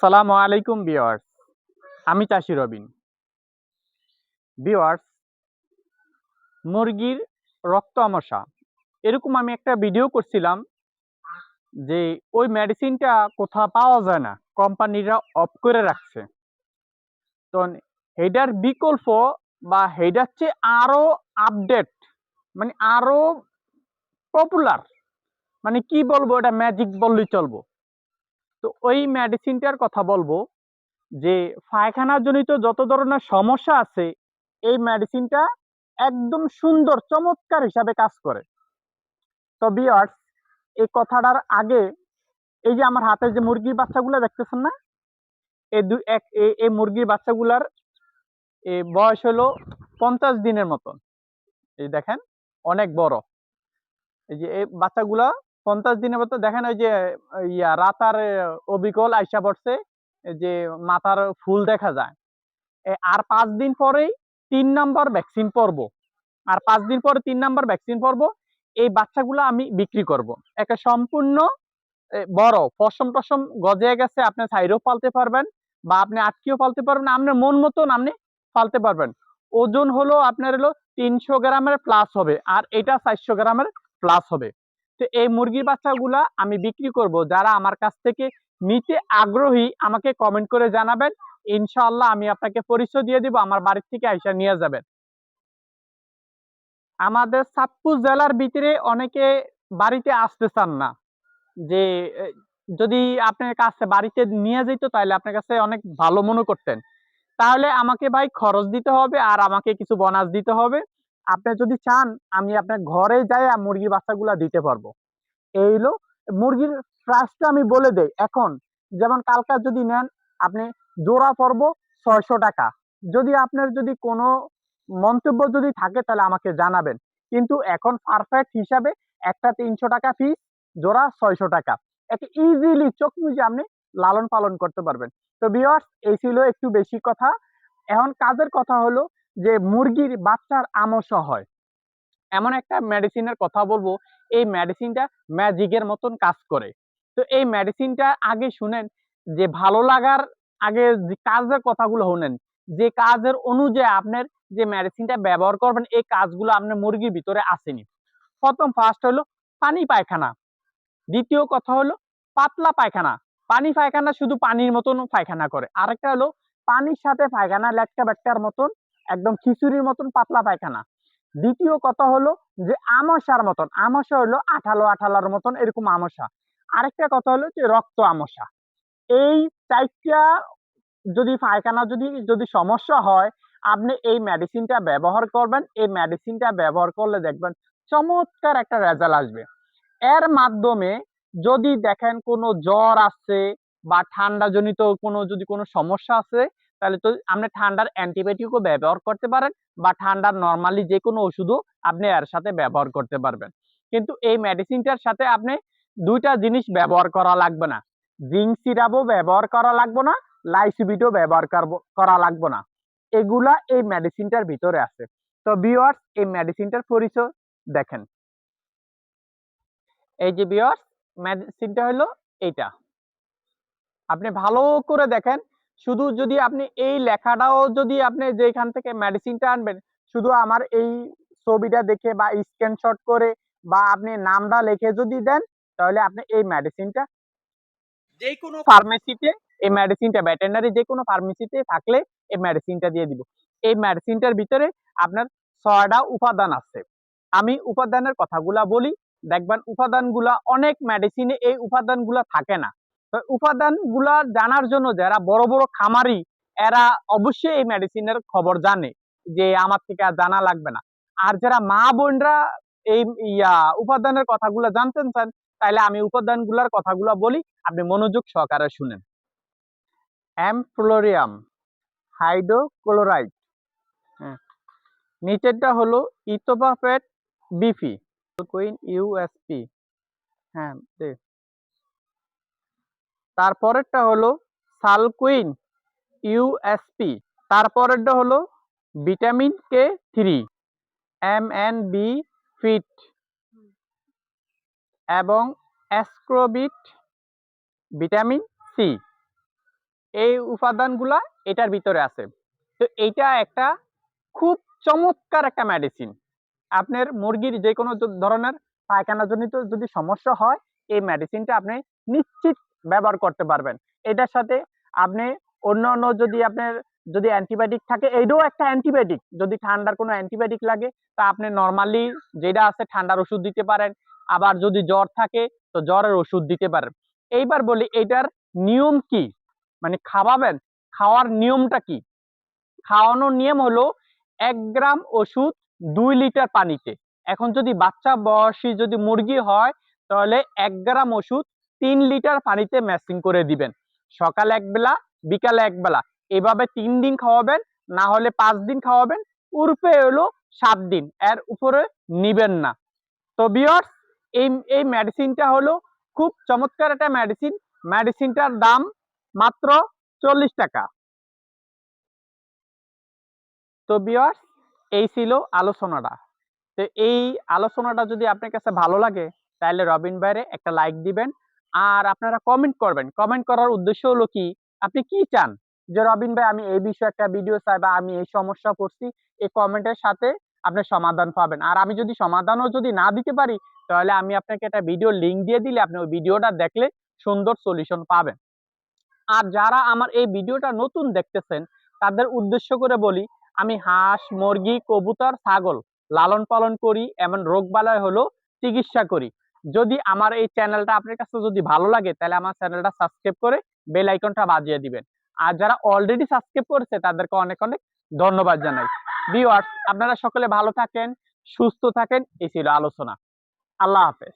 আসসালামু আলাইকুম বিওয়ার্স আমি চাষি রবিন। বিওয়ার্স মুরগির রক্ত আমশা। এরকম আমি একটা ভিডিও করছিলাম যে ওই মেডিসিনটা কোথাও পাওয়া যায় না, কোম্পানিরা অফ করে রাখছে। তো হেডার বিকল্প বা হেডার চেয়ে আরও আপডেট মানে আরও পপুলার মানে কি বলব এটা ম্যাজিক বললেই চলবো। তো ওই মেডিসিনটার কথা বলব যে পায়খানা জনিত যত ধরনের সমস্যা আছে, এই মেডিসিনটা একদম সুন্দর, চমৎকার হিসাবে কাজ করে। তো বিয়ার্স এই কথাটার আগে এই যে আমার হাতে যে মুরগির বাচ্চাগুলো দেখতেছেন না? এই দুই এক, এই- মুরগির বাচ্চাগুলার বয়স হলো পঞ্চাশ দিনের মতন। এই দেখেন, অনেক বড়। এই যে, এই বাচ্চাগুলা পঞ্চাশ দিনের মতো দেখেন ওই যে, ইয়া, রাতার অবিকল আইসা পড়ছে যে মাথার ফুল দেখা যায়। আর পাঁচ দিন পরেই তিন নাম্বার ভ্যাকসিন পরব। আর পাঁচ দিন পরে তিন নাম্বার ভ্যাকসিন পরব, এই বাচ্চাগুলো আমি বিক্রি করব। একটা সম্পূর্ণ বড়, পশম টসম গজে গেছে, আপনি সাইডও পালতে পারবেন বা আপনি আটকিও পালতে পারবেন আপনার মন মতন আপনি পালতে পারবেন। ওজন হলো আপনার হলো তিনশো গ্রামের প্লাস হবে, আর এটা চারশো গ্রামের প্লাস হবে। তো এই মুরগির বাচ্চাগুলা আমি বিক্রি করব। যারা আমার কাছ থেকে নিতে আগ্রহী, আমাকে কমেন্ট করে জানাবেন। ইনশাআল্লাহ আমি আপনাকে পরিচয় দিয়ে দিব, আমার বাড়ির থেকে আইসা নিয়ে যাবেন। আমাদের সাতপুর জেলার ভিতরে অনেকে বাড়িতে আসতে চান না। যে যদি আপনার কাছে বাড়িতে নিয়ে যেত, তাহলে আপনার কাছে অনেক ভালো মনে করতেন। তাহলে আমাকে ভাই খরচ দিতে হবে আর আমাকে কিছু বোনাস দিতে হবে। আপনি যদি চান, আমি আপনার ঘরে যাই মুরগির বাচ্চাগুলা দিতে পারব। এই হলো মুরগির প্রাইসটা আমি বলে দেই। এখন, যেমন কালকা যদি নেন, আপনি জোড়া পড়ব ছয়শো টাকা। যদি আপনার যদি কোনো মন্তব্য যদি থাকে, তাহলে আমাকে জানাবেন। কিন্তু এখন পারফেক্ট হিসাবে একটা তিনশো টাকা ফিস জোড়া ছয়শো টাকা। একে ইজিলি চোখ মুজে আপনি লালন পালন করতে পারবেন। তো বিয়ার্স এই ছিল একটু বেশি কথা। এখন কাজের কথা হলো যে মুরগির বাচ্চার আমস হয়। এমন একটা মেডিসিনের কথা বলব, এই মেডিসিনটা ম্যাজিকের মতন কাজ করে। তো এই মেডিসিনটা আগে শুনেন, যে ভালো লাগার আগে কাজের কথাগুলো শুনেন, যে কাজের অনুযায়ী আপনার যে মেডিসিনটা ব্যবহার করবেন, এই কাজগুলো আপনার মুরগির ভিতরে আসেনি। প্রথম ফার্স্ট হলো পানি পায়খানা। দ্বিতীয় কথা হলো পাতলা পায়খানা। পানি পায়খানা শুধু পানির মতন পায়খানা করে। আরেকটা হলো পানির সাথে পায়খানা লেটকা ব্যাটকার মতন একদম খিচুড়ির মতন পাতলা পায়খানা। দ্বিতীয় কথা হলো যে আমশার মতন আমশা হলো আঠালো আঠালোর মতন এরকম আমশা আরেকটা কথা হলো যে রক্ত আমশা এই চারটা যদি পায়খানা যদি যদি সমস্যা হয়, আপনি এই মেডিসিনটা ব্যবহার করবেন। এই মেডিসিনটা ব্যবহার করলে দেখবেন চমৎকার একটা রেজাল্ট আসবে। এর মাধ্যমে যদি দেখেন কোনো জ্বর আসছে বা ঠান্ডা জনিত কোনো, যদি কোনো সমস্যা আছে তাহলে তো আপনি ঠান্ডার অ্যান্টিবায়োটিকও ব্যবহার করতে পারেন বা ঠান্ডার নর্মালি যে কোনো ওষুধও আপনি এর সাথে ব্যবহার করতে পারবেন। কিন্তু এই মেডিসিনটার সাথে আপনি দুইটা জিনিস ব্যবহার করা লাগবে না। জিঙ্ক সিরাপও ব্যবহার করা লাগবে না লাইসিবিটও ব্যবহার করা লাগবে না। এগুলা এই মেডিসিনটার ভিতরে আছে। তো বিওয়ার্স এই মেডিসিনটার পরিচয় দেখেন। এই যে বিওয়ার্স মেডিসিনটা হলো এইটা। আপনি ভালো করে দেখেন শুধু যদি আপনি এই লেখাটাও যদি আপনি যেখান থেকে মেডিসিনটা আনবেন শুধু আমার এই ছবিটা দেখে বা স্ক্রিনশট করে বা আপনি নামটা লিখে যদি দেন তাহলে আপনি এই মেডিসিনটা যে কোনো ফার্মেসিতে এই মেডিসিনটা ভেটেরিনারি যে কোনো ফার্মেসিতে থাকলে এই মেডিসিনটা দিয়ে দিব। এই মেডিসিনটার ভিতরে আপনার ছয়টা উপাদান আছে। আমি উপাদানের কথাগুলা বলি দেখবেন উপাদানগুলা অনেক মেডিসিনে এই উপাদানগুলা থাকে না। উপাদানগুলা জানার জন্য যারা বড় বড় খামারি, এরা অবশ্যই এই মেডিসিনের খবর জানে যে আমার থেকে আর জানা লাগবে না। আর যারা মা বোনরা এই ইয়া উপাদানের কথাগুলো জানতেন চান তাহলে আমি উপাদানগুলোর কথাগুলো বলি, আপনি মনোযোগ সহকারে শুনেন। অ্যামফ্লোরিয়াম, হাইড্রোক্লোরাইড হ্যাঁ নিচেরটা হলো ইথোপাফেট বিফি কুইন ইউএসপি হ্যাঁ তারপরেরটা হলো সালকুইন ইউএসপি তারপরেরটা হলো vitamin K three, M N B fit এবং অ্যাস্ক্রোবিট ভিটামিন সি। এই উপাদানগুলা এটার ভিতরে আছে। তো এইটা একটা খুব চমৎকার একটা মেডিসিন আপনার মুরগির যে কোনো ধরনের পায়খানাজনিত যদি সমস্যা হয়, এই মেডিসিনটা আপনি নিশ্চিত ব্যবহার করতে পারবেন। এটার সাথে আপনি অন্য অন্য যদি আপনার যদি অ্যান্টিবায়োটিক থাকে, এইটাও একটা অ্যান্টিবায়োটিক যদি ঠান্ডার কোনো অ্যান্টিবায়োটিক লাগে, তা আপনি নর্মালি যেটা আছে ঠান্ডার ওষুধ দিতে পারেন। আবার যদি জ্বর থাকে, তো জ্বরের ওষুধ দিতে পারেন। এইবার বলি, এটার নিয়ম কি? মানে খাওয়াবেন, খাওয়ার নিয়মটা কি? খাওয়ানোর নিয়ম হলো এক গ্রাম ওষুধ দুই লিটার পানিতে। এখন যদি বাচ্চা বয়সী যদি মুরগি হয়, তাহলে এক গ্রাম ওষুধ তিন লিটার পানিতে ম্যাচিং করে দিবেন। সকাল এক বেলা বিকালে এক বেলা এভাবে তিন দিন খাওয়াবেন, না হলে পাঁচ দিন খাওয়াবেন, উর্ফে হলো সাত দিন। এর উপরে নিবেন না। তো বিয়ার্স এই এই মেডিসিনটা হলো খুব চমৎকার একটা মেডিসিন মেডিসিনটার দাম মাত্র চল্লিশ টাকা। তো বিয়ার্স এই ছিল আলোচনাটা। তো এই আলোচনাটা যদি আপনার কাছে ভালো লাগে, তাহলে রবিন ভাইরে একটা লাইক দিবেন। আর আপনারা কমেন্ট করবেন। কমেন্ট করার উদ্দেশ্য হলো কি? আপনি কি চান? যে রবিন ভাই, আমি এই বিষয়ে একটা ভিডিও চাই বা আমি এই সমস্যা করছি, এই কমেন্টের সাথে আপনি সমাধান পাবেন। আর আমি যদি সমাধানও যদি না দিতে পারি, তাহলে আমি আপনাকে একটা ভিডিও লিংক দিয়ে দিলে আপনি ওই ভিডিওটা দেখলে সুন্দর সলিউশন পাবেন। আর যারা আমার এই ভিডিওটা নতুন দেখতেছেন, তাদের উদ্দেশ্য করে বলি, আমি হাঁস, মুরগি, কবুতর, ছাগল লালন পালন করি। এমন রোগ বালাই হলো চিকিৎসা করি। যদি আমার এই চ্যানেলটা আপনার কাছে যদি ভালো লাগে, তাহলে আমার চ্যানেলটা সাবস্ক্রাইব করে বেল আইকনটা বাজিয়ে দিবেন। আর যারা অলরেডি সাবস্ক্রাইব করেছে, তাদেরকে অনেক অনেক ধন্যবাদ জানাই। ভিউয়ার্স আপনারা সকলে ভালো থাকেন, সুস্থ থাকেন, এই ছিল আলোচনা। আল্লাহ হাফেজ।